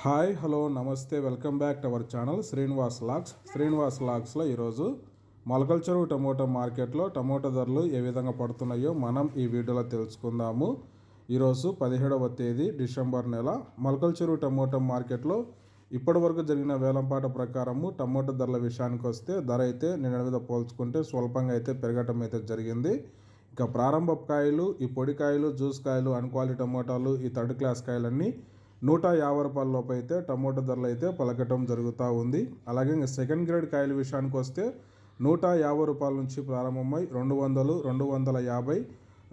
Hi hello నమస్తే welcome back to our channel Srinivas Lax. Srinivas లాక్స్లో ఈరోజు మొలకల చెరువు టమోటా మార్కెట్లో టమోటా ధరలు ఏ విధంగా పడుతున్నాయో మనం ఈ వీడియోలో తెలుసుకుందాము. ఈరోజు పదిహేడవ తేదీ డిసెంబర్ నెల. మొలకల చెరువు టమోటా మార్కెట్లో ఇప్పటి వరకు జరిగిన వేలంపాట ప్రకారము టమోటా ధరల విషయానికి వస్తే ధర అయితే నిన్న మీద పోల్చుకుంటే స్వల్పంగా అయితే పెరగటం అయితే జరిగింది. ఇక ప్రారంభ కాయలు ఈ పొడి కాయలు జ్యూస్ కాయలు అన్క్వాలిటీ టమోటాలు ఈ థర్డ్ క్లాస్ కాయలన్నీ నూట యాభై రూపాయల లోపు అయితే టమోటా ధరలు అయితే పలకటం జరుగుతూ ఉంది. అలాగే ఇంకా సెకండ్ గ్రేడ్ కాయల విషయానికి వస్తే నూట యాభై రూపాయల నుంచి ప్రారంభమై రెండు వందలు రెండు వందల యాభై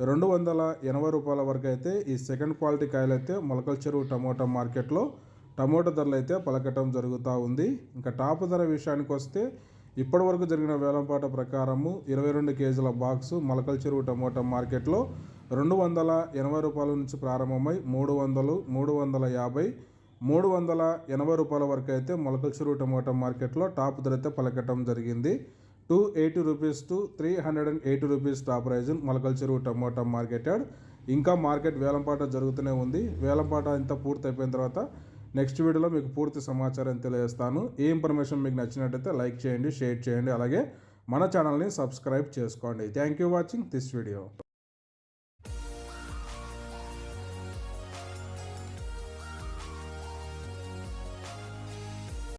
రెండు వందల ఎనభై రూపాయల వరకు అయితే ఈ సెకండ్ క్వాలిటీ కాయలు అయితే మొలకల చెరువు టమోటా మార్కెట్లో టమోటా ధరలు అయితే పలకటం జరుగుతూ ఉంది. ఇంకా టాప్ ధర విషయానికి వస్తే ఇప్పటివరకు జరిగిన వేలంపాట ప్రకారము ఇరవై రెండు కేజీల బాక్సు మొలకల చెరువు టమోటా మార్కెట్లో రెండు వందల ఎనభై రూపాయల నుంచి ప్రారంభమై మూడు వందలు మూడు వందల యాభై మూడు వందల ఎనభై రూపాయల వరకు అయితే మొలకల చెరువు మార్కెట్లో టాప్ ధర అయితే పలకటం జరిగింది. Two eighty rupees to three hundred and eighty rupees top price Molakala Cheruvu market add. ఇంకా మార్కెట్ వేలంపాట జరుగుతూనే ఉంది. వేలంపాట ఇంత పూర్తి అయిపోయిన తర్వాత నెక్స్ట్ వీడియోలో మీకు పూర్తి సమాచారం తెలియజేస్తాను. ఈ ఇన్ఫర్మేషన్ మీకు నచ్చినట్టయితే లైక్ చేయండి షేర్ చేయండి. అలాగే మన ఛానల్ని సబ్స్క్రైబ్ చేసుకోండి. Thank you watching this video.